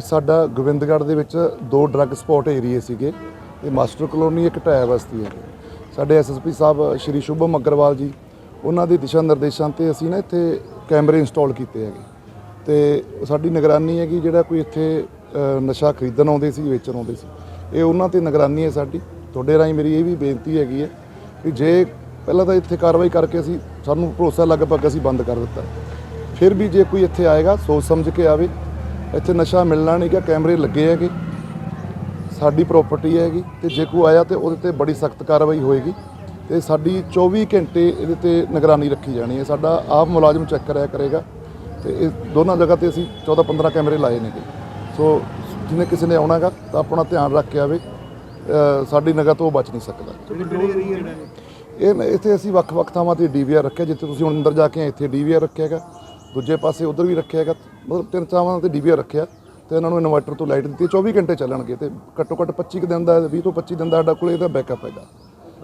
ਸਾਡਾ ਗੋਬਿੰਦਗੜ੍ਹ ਦੇ ਵਿੱਚ ਦੋ ਡਰੱਗ ਸਪੌਟ ਏਰੀਏ ਸੀਗੇ। ਇਹ ਮਾਸਟਰ ਕਲੋਨੀ ਇੱਕ ਢਾਇਆ ਬਸਤੀ ਹੈ। ਸਾਡੇ ਐਸਐਸਪੀ ਸਾਹਿਬ ਸ਼੍ਰੀ ਸ਼ੁਭਮ ਅਗਰਵਾਲ ਜੀ, ਉਹਨਾਂ ਦੇ ਦਿਸ਼ਾ ਨਿਰਦੇਸ਼ਾਂ ਤੇ ਅਸੀਂ ਨਾ ਇੱਥੇ ਕੈਮਰੇ ਇੰਸਟਾਲ ਕੀਤੇ ਹੈਗੇ। ਤੇ ਸਾਡੀ ਨਿਗਰਾਨੀ ਹੈਗੀ ਜਿਹੜਾ ਕੋਈ ਇੱਥੇ ਨਸ਼ਾ ਖਰੀਦਣ ਆਉਂਦੇ ਸੀ, ਵੇਚਣ ਆਉਂਦੇ ਸੀ, ਇਹ ਉਹਨਾਂ ਤੇ ਨਿਗਰਾਨੀ ਹੈ ਸਾਡੀ। ਤੁਹਾਡੇ ਰਾਹੀਂ ਮੇਰੀ ਇਹ ਵੀ ਬੇਨਤੀ ਹੈਗੀ ਹੈ ਕਿ ਜੇ ਪਹਿਲਾਂ ਤਾਂ ਇੱਥੇ ਕਾਰਵਾਈ ਕਰਕੇ ਅਸੀਂ ਸਾਨੂੰ ਭਰੋਸਾ ਲਗਭਗ ਅਸੀਂ ਬੰਦ ਕਰ ਦਿੱਤਾ। ਫਿਰ ਵੀ ਜੇ ਕੋਈ ਇੱਥੇ ਆਏਗਾ, ਸੋਚ ਸਮਝ ਕੇ ਆਵੇ ਇੱਥੇ ਨਸ਼ਾ ਮਿਲਣਾ ਨਹੀਂ ਕਿ ਕੈਮਰੇ ਲੱਗੇ ਹੈਗੇ। ਸਾਡੀ ਪ੍ਰਾਪਰਟੀ ਹੈਗੀ ਤੇ ਜੇ ਕੋਈ ਆਇਆ ਤੇ ਉਹਦੇ ਤੇ ਬੜੀ ਸਖਤ ਕਾਰਵਾਈ ਹੋਏਗੀ ਤੇ ਸਾਡੀ 24 ਘੰਟੇ ਇਹਦੇ ਤੇ ਨਿਗਰਾਨੀ ਰੱਖੀ ਜਾਣੀ ਹੈ। ਸਾਡਾ ਆਪ ਮੁਲਾਜ਼ਮ ਚੈੱਕ ਕਰਿਆ ਕਰੇਗਾ ਤੇ ਇਹ ਦੋਨਾਂ ਜਗ੍ਹਾ ਤੇ ਅਸੀਂ 14 15 ਕੈਮਰੇ ਲਾਏ ਨੇਗੇ। ਸੋ ਜਿਹਨੇ ਕਿਸੇ ਨੇ ਆਉਣਾਗਾ ਤਾਂ ਆਪਣਾ ਧਿਆਨ ਰੱਖ ਕੇ ਆਵੇ। ਸਾਡੀ ਨਿਗਾਹ ਤੋਂ ਬਚ ਨਹੀਂ ਸਕਦਾ। ਇਹ ਇੱਥੇ ਅਸੀਂ ਵੱਖ-ਵੱਖ ਥਾਵਾਂ ਤੇ ਡੀਵੀਆਰ ਰੱਖਿਆ ਜਿੱਥੇ ਤੁਸੀਂ ਹੁਣ ਅੰਦਰ ਜਾ ਕੇ ਇੱਥੇ ਡੀਵੀਆਰ ਰੱਖਿਆ ਹੈਗਾ। ਦੂਜੇ ਪਾਸੇ ਉਧਰ ਵੀ ਰੱਖਿਆ ਹੈਗਾ ਮਤਲਬ ਤਿੰਨ ਥਾਵਾਂ ਤੇ ਡੀਵੀਆਰ ਰੱਖਿਆ ਤੇ ਇਹਨਾਂ ਨੂੰ ਇਨਵਰਟਰ ਤੋਂ ਲਾਈਟ ਦਿੱਤੀ ਹੈ, 24 ਘੰਟੇ ਚੱਲਣਗੇ ਤੇ ਘੱਟੋ ਘੱਟ 25 ਕੁ ਦਿਨ ਦਾ 20 ਤੋਂ 25 ਦਿਨ ਦਾ ਸਾਡਾ ਕੋਲ ਇਹਦਾ ਬੈਕਅਪ ਹੈਗਾ।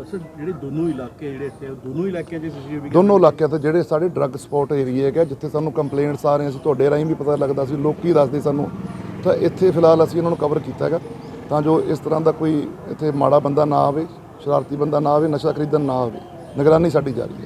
ਅਸਲ ਜਿਹੜੇ ਦੋਨੋਂ ਇਲਾਕੇ ਜਿਹੜੇ ਇੱਥੇ ਦੋਨੋਂ ਇਲਾਕਿਆਂ 'ਚ ਸੀਸੀਟੀਵੀ ਦੋਨੋਂ ਇਲਾਕਿਆਂ ਤੇ ਜਿਹੜੇ ਸਾਡੇ ਡਰੱਗ ਸਪੌਟ ਏਰੀਏ ਹੈਗਾ ਜਿੱਥੇ ਸਾਨੂੰ ਕੰਪਲੇਂਟਸ ਆ ਰਹੀਆਂ ਸੀ ਤੁਹਾਡੇ ਰਾਹੀਂ ਵੀ ਪਤਾ ਲੱਗਦਾ ਸੀ ਲੋਕੀ ਦੱਸਦੇ ਸਾਨੂੰ ਤਾਂ ਇੱਥੇ ਫਿਲਹਾਲ ਅਸੀਂ ਇਹਨਾਂ ਨੂੰ ਕਵਰ ਕੀਤਾ ਹੈਗਾ ਤਾਂ ਜੋ ਇਸ ਤਰ੍ਹਾਂ ਦਾ ਕੋਈ ਇੱਥੇ ਮਾੜਾ ਬੰਦਾ ਨਾ ਆਵੇ ਸ਼ਰਾਰਤੀ ਬੰਦਾ ਨਾ ਆਵੇ ਨਸ਼ਾ ਖਰੀਦਣ ਨਾ ਆਵੇ ਨਿਗਰਾਨੀ ਸਾਡੀ ਜਾਰੀ ਹੈ।